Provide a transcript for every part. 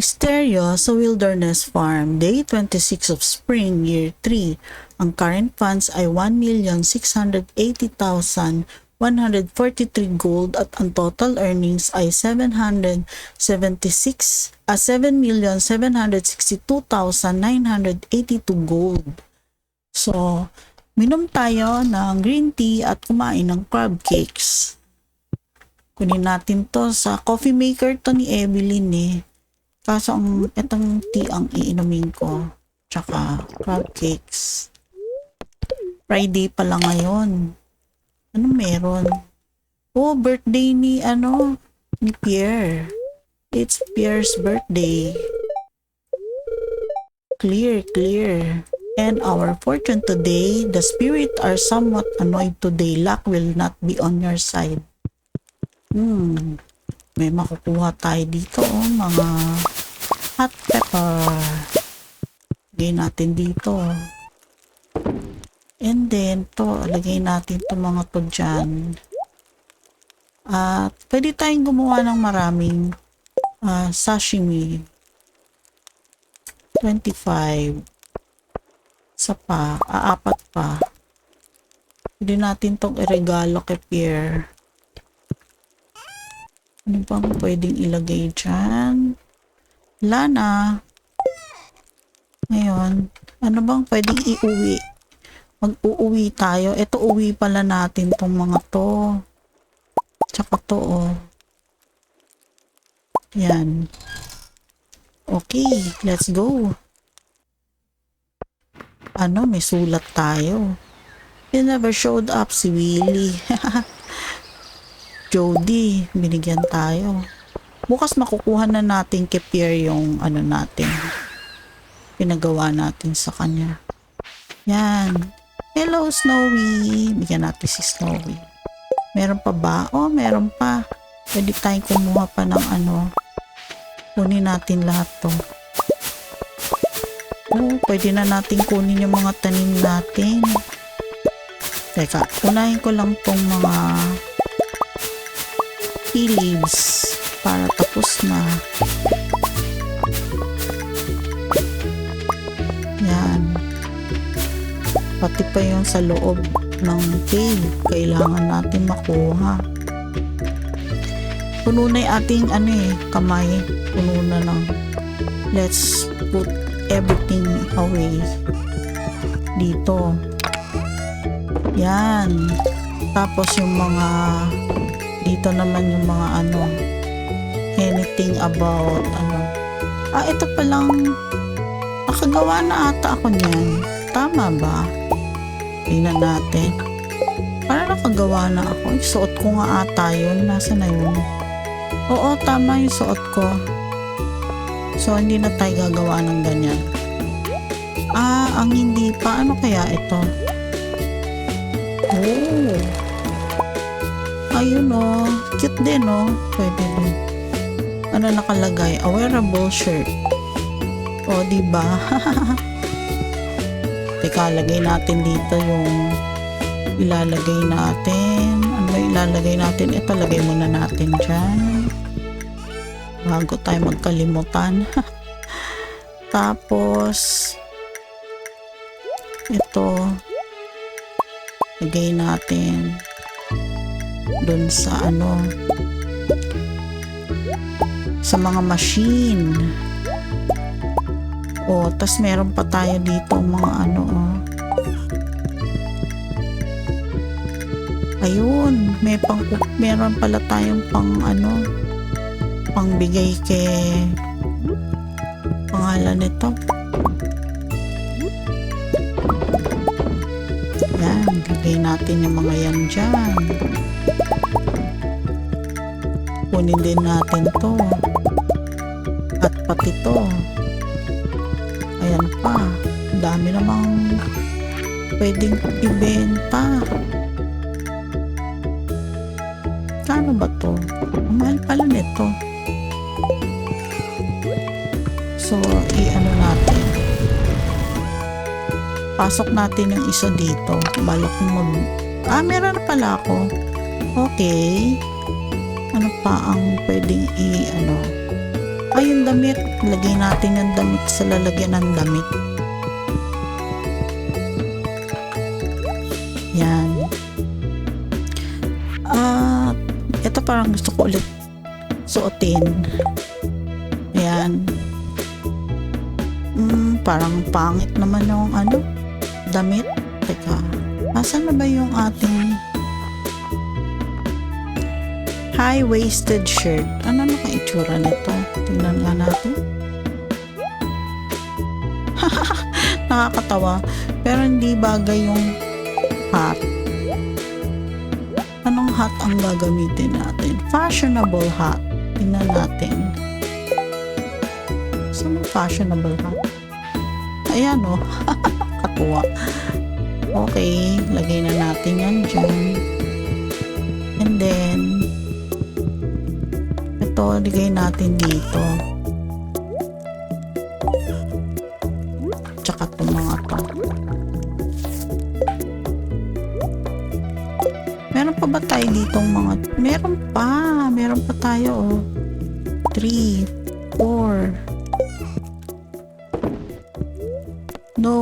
Mysterious sa Wilderness Farm, Day 26 of Spring, Year 3. Ang current funds ay 1,680,143 gold at ang total earnings ay 776 ah, 7,762,982 gold. So, minom tayo ng green tea at kumain ng crab cakes. Kunin natin to sa coffee maker to ni Evelyn eh. Kaso ang itong tea ang iinumin ko. Tsaka crab cakes. Friday pa lang ngayon. Ano meron? Oh, birthday ni ano? Ni Pierre. It's Pierre's birthday. Clear, clear. And our fortune today, the spirit are somewhat annoyed today. Luck will not be on your side. Hmm. May makukuha tayo dito, oh, mga hot pepper. Lagay natin dito. And then, to, lagay natin to mga to dyan. At, pwede tayong gumawa ng maraming ah, sashimi. 25. Sa pa, aapat pa. Pwede natin tong iregalo kay Pierre. Ano bang pwedeng ilagay dyan? Wala na. Ngayon, ano bang pwedeng iuwi? Mag-uuwi tayo. Ito uwi pala natin tong mga to. Tsaka to, oh. Yan. Okay, let's go. Ano, may sulat tayo. You never showed up si Willie. Jody, binigyan tayo. Bukas makukuha na natin kay Pierre yung ano natin. Pinagawa natin sa kanya. Yan. Hello, Snowy. Bigyan natin si Snowy. Meron pa ba? Oh, meron pa. Pwede tayong kumuha pa ng ano. Kunin natin lahat to. Oh, pwede na natin kunin yung mga tanim natin. Teka, unahin ko lang tong mga tea leaves para tapos na. Yan. Pati pa yung sa loob ng cave, kailangan natin makuha. Puno na yung ating ano eh, kamay. Puno na ng let's put everything away dito. Yan. Tapos yung mga dito naman yung mga ano anything about ano. Ah ito pa lang nakagawa na ata ako niyan. Tama ba? Tingnan natin. Para nakagawa na ako. Yung suot ko nga ata yun. Nasa na yun? Oo tama yung suot ko. So hindi na tayo gagawa ng ganyan. Ah ang hindi pa. Ano kaya ito? Oh. Ayun oh. Cute din oh. Pwede din ano nakalagay a wearable shirt. O di ba teka lagay natin dito yung ilalagay natin. Ano ba ilalagay natin? Lagay muna natin dyan. Bago tayo magkalimutan. Tapos ito. Lagay natin dun sa ano sa mga machine. O tas meron pa tayo dito mga ano oh. ayun may pang meron pala tayong pang ano pang bigay kay pangalan nito. Yan bigay natin yung mga yan dyan. Kunin din natin to at pati to ayan pa. Dami namang pwedeng ibenta. Kano ba to? Mahal pala nito. So i-ano natin. Pasok natin yung isa dito. Balak mag ah meron na pala ako. Okay. Ano pa ang pwedeng i ano Ay, yung damit. Lagay natin yung damit sa lalagyan ng damit. Yan. Ah, ito parang gusto ko ulit suotin. Ayan. Mm, parang pangit naman yung ano, damit. Teka, asan na ba yung ating high-waisted shirt? Ano na kang itsura nito? Tingnan nga natin. Nakakatawa. Pero hindi bagay yung hat. Anong hat ang gagamitin natin? Fashionable hat. Tingnan natin. Saan ang fashionable hat? Ayan o. Oh. Katuwa. Okay. Lagay na natin yan dyan. And then, ito, ligay natin dito. Tsaka itong mga to. Meron pa ba tayo ditong mga... Meron pa. Meron pa tayo, oh. 3, 4. No.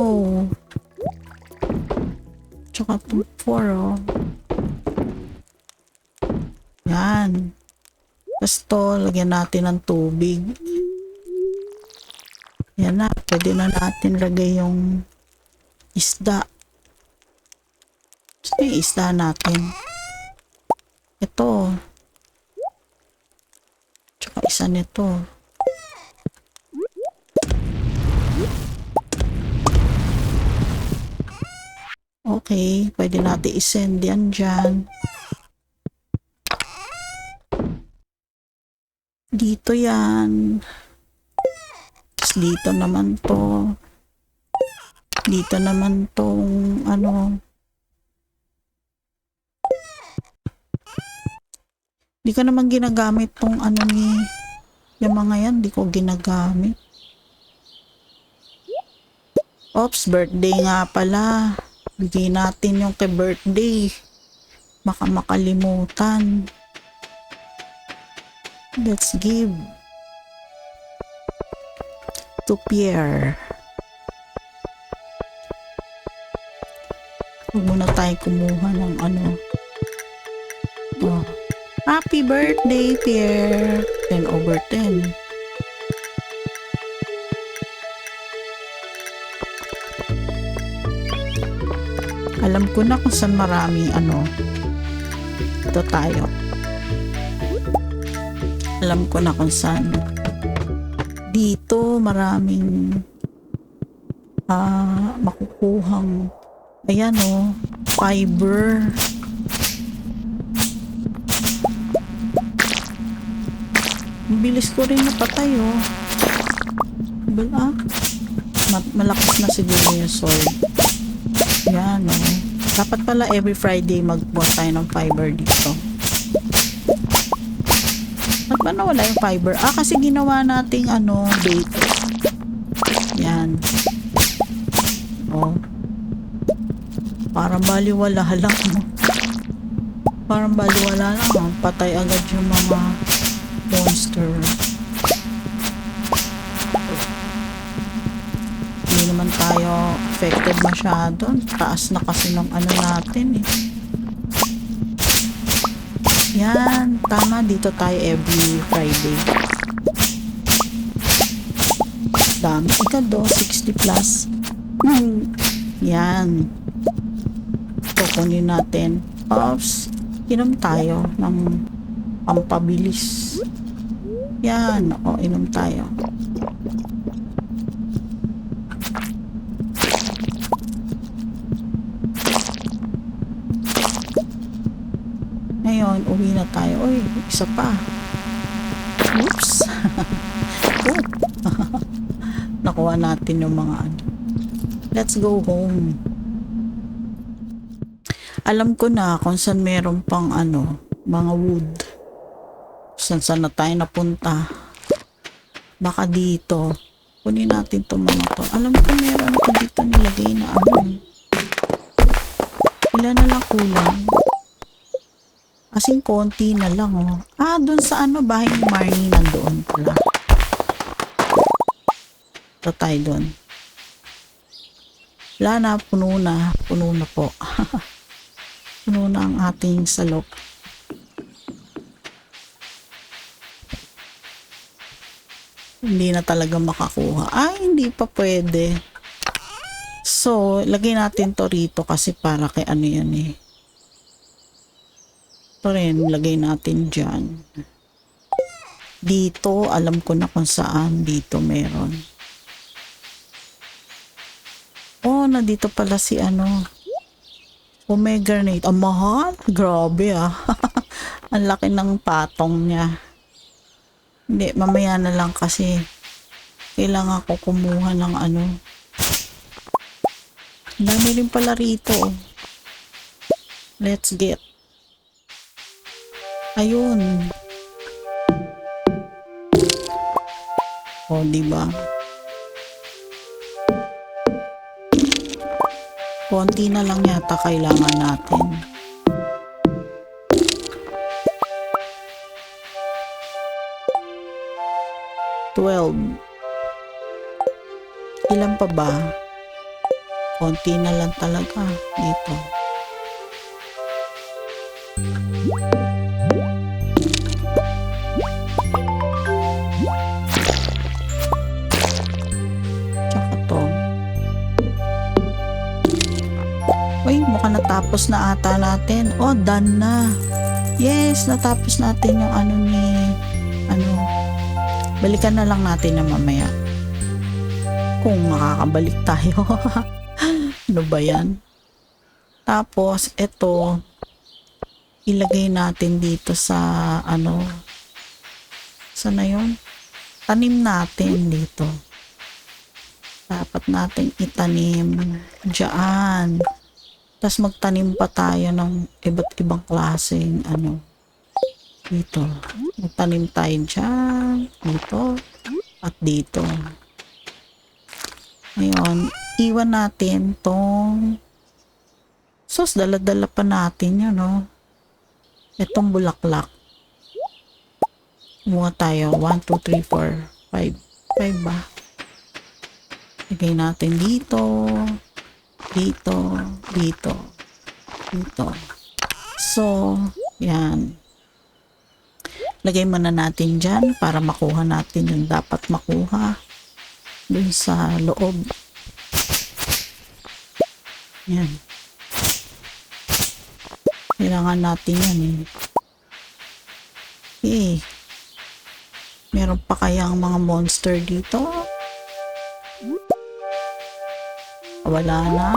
Tsaka itong 4, oh. Yan. Tapos to, lagyan natin ng tubig. Yan na. Pwede na natin lagay yung isda. Gusto yung isda natin. Ito. Tsaka isa nito. Okay, pwede natin isend yan dyan. Dito yan. Dito naman to. Dito naman tong ano. Di ko naman ginagamit tong ano ni yung mga yan, di ko ginagamit. Oops, birthday nga pala. Bigay natin yung kay birthday. Baka makalimutan. Let's give to Pierre. Huwag muna tayo kumuha ng ano. Oh. Happy birthday, Pierre! 10 over 10. Alam ko na kung saan marami ano. Ito tayo. Alam ko na kung saan. Dito maraming ah makukuhang ayan oh, fiber. Bilis ko rin napatay oh. Well, ah. Ma- malakas na siguro yung sword. Yan oh. Dapat pala every Friday magbuhat tayo ng fiber dito. Ba't ba nawala yung fiber? Ah, kasi ginawa nating ano, bait. Yan. Oh. Parang baliwala lang. No? Parang baliwala lang. Oh. Patay agad yung mga monster. Hindi naman tayo affected masyado. Taas na kasi ng ano natin eh. Yan, tama dito tayo every Friday. Dami. Ika do, 60 plus. Yan. Kukunin natin. Oops. Inom tayo ng pampabilis. Yan. O, inom tayo. Ngayon, uwi na tayo. Uy, isa pa. Oops. Oop. Nakuha natin yung mga ano. Let's go home. Alam ko na kung saan meron pang ano, mga wood. Saan saan na tayo napunta. Baka dito. Kunin natin itong mga to. Alam ko meron ako dito nilagay na ano. Ilan na lang kulang. Kasing konti na lang oh. Ah, dun sa ano, bahay ni Marnie nandoon pala. Punta tayo doon. Wala na, puno na. Puno na po. puno na ang ating salok. Hindi na talaga makakuha. Ay, hindi pa pwede. So, lagay natin to rito kasi para kay ano yan eh. Ito rin, lagay natin dyan. Dito, alam ko na kung saan. Dito meron. Oh, nandito pala si ano. Omega Nate. Ang mahal. Grabe ah. Ang laki ng patong niya. Hindi, mamaya na lang kasi kailangan ko kumuha ng ano. Dami rin pala rito. oh. Let's get. Ayun. O, di ba? Konti na lang yata kailangan natin. Twelve. Ilan pa ba? Konti na lang talaga dito. Natapos na ata natin. Oh, done na. Yes, natapos natin yung ano ni, ano, balikan na lang natin na mamaya. Kung makakabalik tayo. ano ba yan? Tapos, ito, ilagay natin dito sa, ano, sana yun? Tanim natin dito. Dapat natin itanim dyan. Tapos magtanim pa tayo ng iba't ibang klaseng ano dito. Magtanim tayo dyan, dito, at dito. Ngayon, iwan natin tong sus, dala-dala pa natin yun, no? Itong bulaklak. Kumuha tayo. 1, 2, 3, 4, 5. 5 ba? Lagay natin dito. Dito. Dito. Dito. So, yan. Lagay muna natin dyan para makuha natin yung dapat makuha dun sa loob. Yan. Kailangan natin yan eh. Eh. Meron pa kayang mga monster dito? Wala na.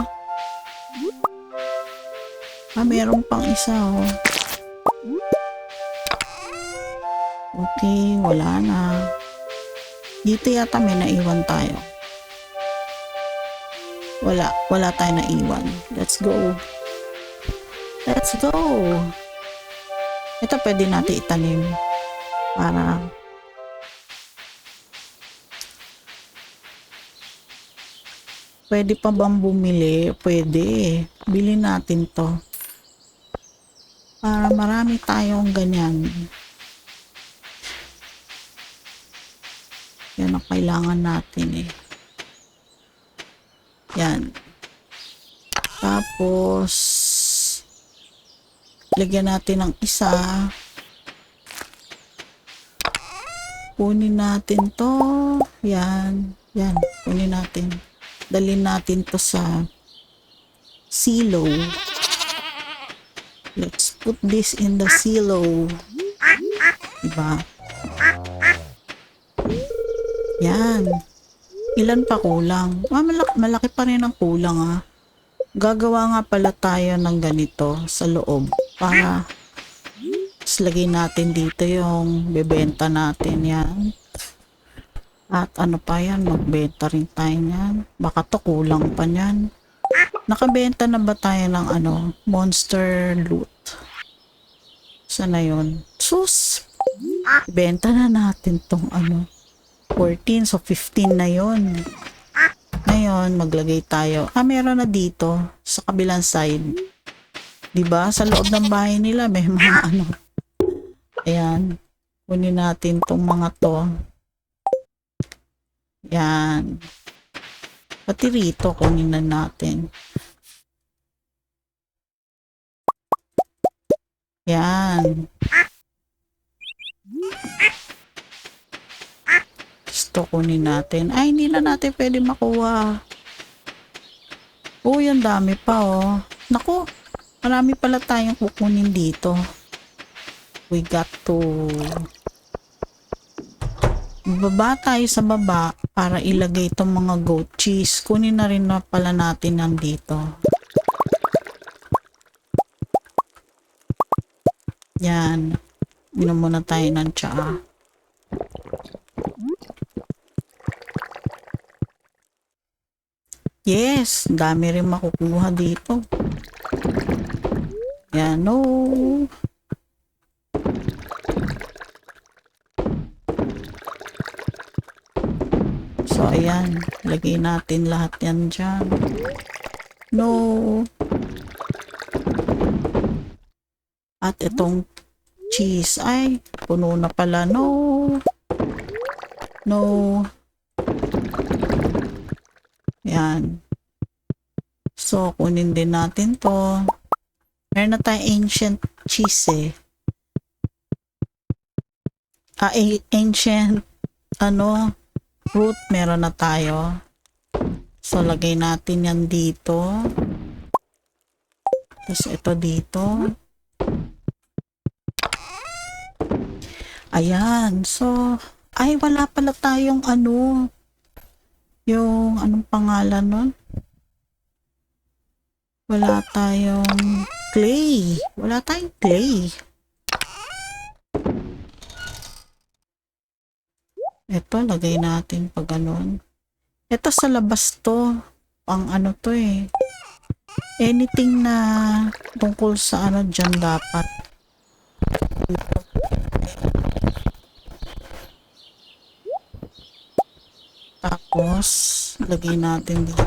Ah, meron pang isa oh. Okay, wala na. Dito yata may naiwan tayo. Wala, wala tayo naiwan. Let's go. Let's go. Ito pwede natin itanim. Para Pwede pa bang bumili? Pwede. Bili natin to. Para marami tayong ganyan. Yan ang kailangan natin eh. Yan. Tapos, lagyan natin ng isa. Kunin natin to. Yan. Yan. Kunin natin. Dalhin natin to sa silo. Let's put this in the silo. Diba? Yan. Ilan pa kulang? Ah, malaki, malaki pa rin ang kulang ah. Gagawa nga pala tayo ng ganito sa loob para lagay natin dito yung bebenta natin yan. At ano pa yan, magbenta rin tayo yan. Baka to kulang pa yan. Nakabenta na ba tayo ng ano, monster loot? Sana yun? Sus! Benta na natin tong ano, 14, so 15 na yon. Ngayon, maglagay tayo. Ah, meron na dito sa kabilang side. 'Di ba? Sa loob ng bahay nila may mga ano. Ayan. Kunin natin tong mga to. Yan. Pati rito, kunin na natin. Yan. Gusto kunin natin. Ay, hindi na natin pwede makuha. Uy, ang dami pa oh. Naku, marami pala tayong kukunin dito. We got to baba tayo sa baba para ilagay itong mga goat cheese. Kunin na rin na pala natin nandito. Yan. Inom muna tayo ng tsaa. Yes, dami rin makukuha dito. Yan, no. So, ayan. Lagay natin lahat yan dyan. No. At itong cheese. Ay, puno na pala. No. No. Yan. So, kunin din natin to. Meron na tayong ancient cheese eh. Ah, ancient, ano, fruit meron na tayo. So, lagay natin yan dito. Tapos, ito dito. Ayan. So, ay, wala pala tayong ano, yung, anong pangalan nun? Wala tayong clay. Wala tayong clay. Ito, lagay natin pag ganun. Ito sa labas to. Pang ano to eh. Anything na tungkol sa ano dyan dapat. Tapos, lagay natin dito.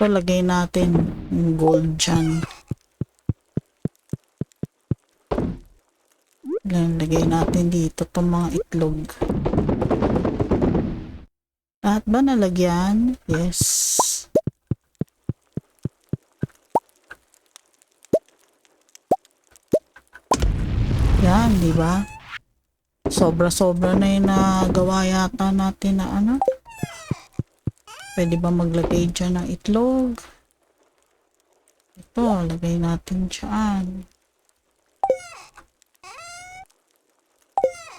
Ito, lagay natin yung gold dyan. Yan, lagay natin dito itong mga itlog. Ba nalagyan? Yes. Yan, di ba? Sobra-sobra na yung nagawa yata natin na ano. Pwede ba maglagay dyan ng itlog? Ito, lagay natin dyan.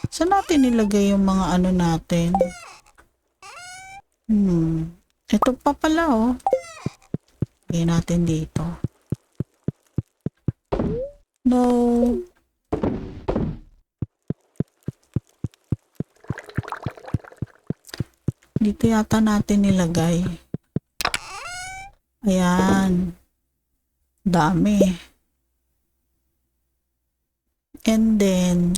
Saan natin nilagay yung mga ano natin? Hmm. Ito pa pala, oh. Lagay natin dito. No. Dito yata natin nilagay. Ayan. Dami. And then,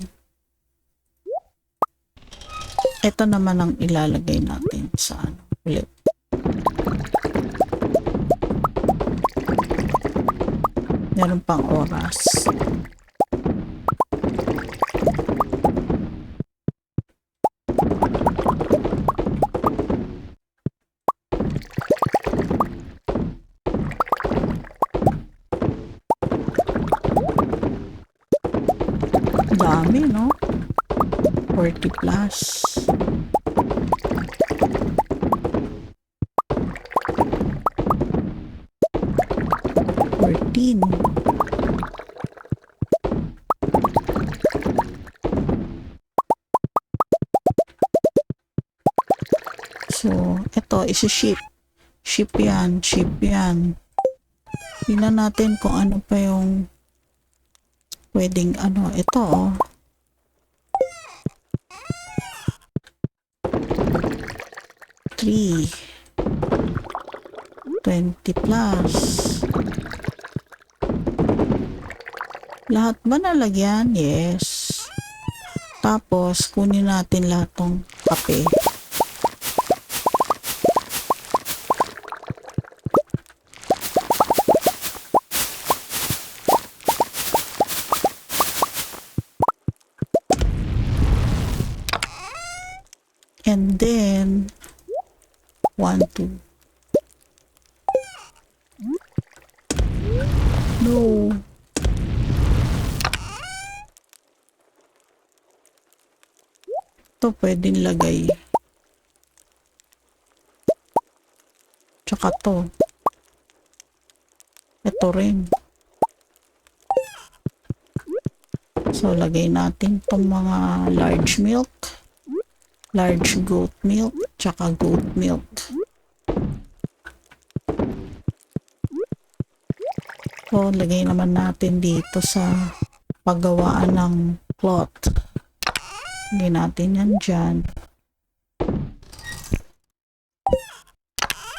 ito naman ang ilalagay natin sa ano ulit. Meron pang oras. Dami, no? 40 plus. Isi-ship. Ship yan, ship yan. Tingnan natin kung ano pa yung pwedeng ano. Ito, oh. Three. 20 plus. Lahat ba nalagyan? Yes. Tapos, kunin natin lahat ng kape. Pwedeng lagay. Tsaka to. Ito rin. So, lagay natin itong mga large milk, large goat milk, tsaka goat milk. So, lagay naman natin dito sa paggawaan ng cloth. Lagay natin yan dyan.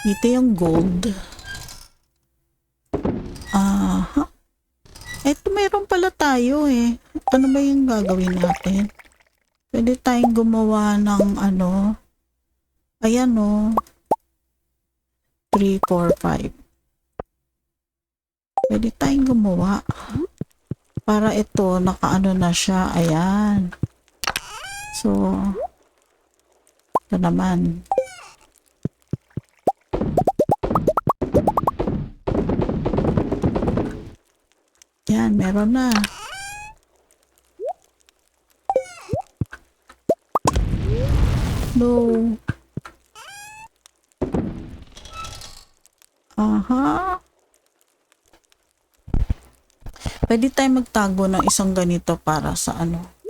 Dito yung gold. Aha. Eto, mayroon pala tayo eh. Ano ba yung gagawin natin? Pwede tayong gumawa ng ano. Ayan o. 3, 4, 5. Pwede tayong gumawa. Para ito, nakaano na siya. Ayan. So, ito naman. Yan, meron na. No. Aha. Pwede tayo magtago ng isang ganito para sa ano.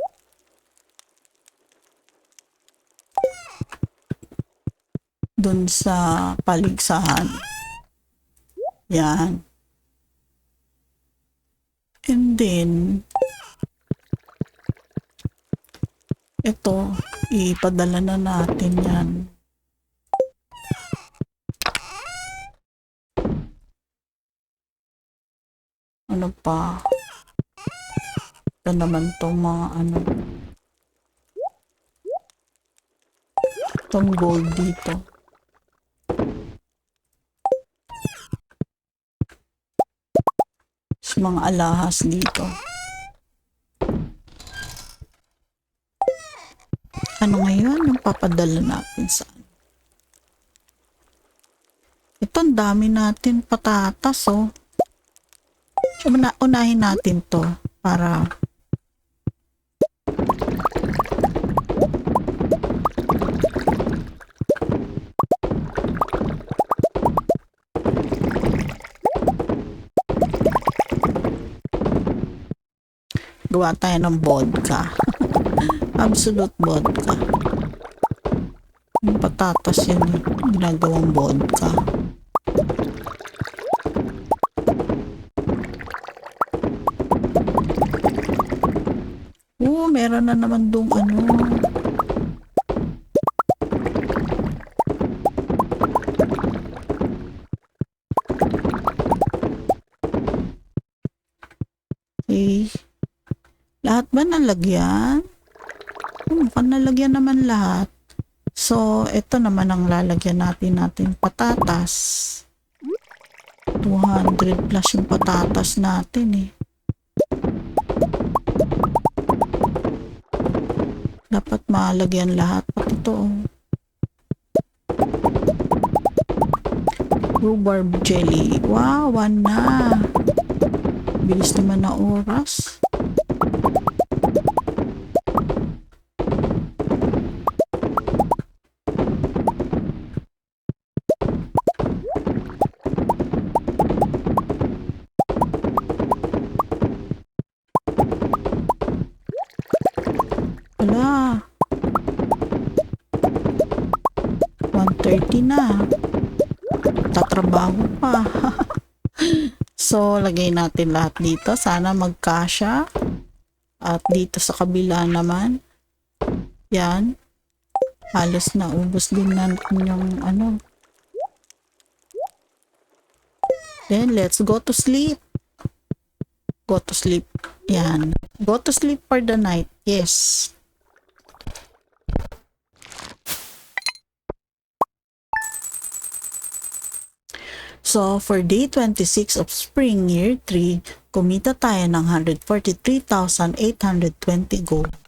Doon sa paligsahan. Yan. And then, ito, ipadala na natin yan. Ano pa? Ito naman tong mga ano. Itong gold dito. Sa mga alahas dito. Ano ngayon yung papadala natin sa ano? Ito, ang dami natin patatas, oh. Una- unahin natin to para gawa tayo ng vodka. Absolute vodka. Yung patatas yun. Ginagawang vodka. Oo, meron na naman dong ano. Okay. Lahat ba nalagyan? Hmm, mukhang nalagyan naman lahat. So, ito naman ang lalagyan natin natin patatas. 200 plus yung patatas natin eh. Dapat malagyan lahat. Pati ito oh. Rhubarb jelly. Wow, one na. Bilis naman na oras. Wala. 1.30 na. Tatrabaho pa. so, lagay natin lahat dito. Sana magkasya. At dito sa kabila naman. Yan. Halos na ubos din natin yung ano. Then, let's go to sleep. Go to sleep. Yan. Go to sleep for the night. Yes. So, for day 26 of spring year 3, kumita tayo ng 143,820 gold.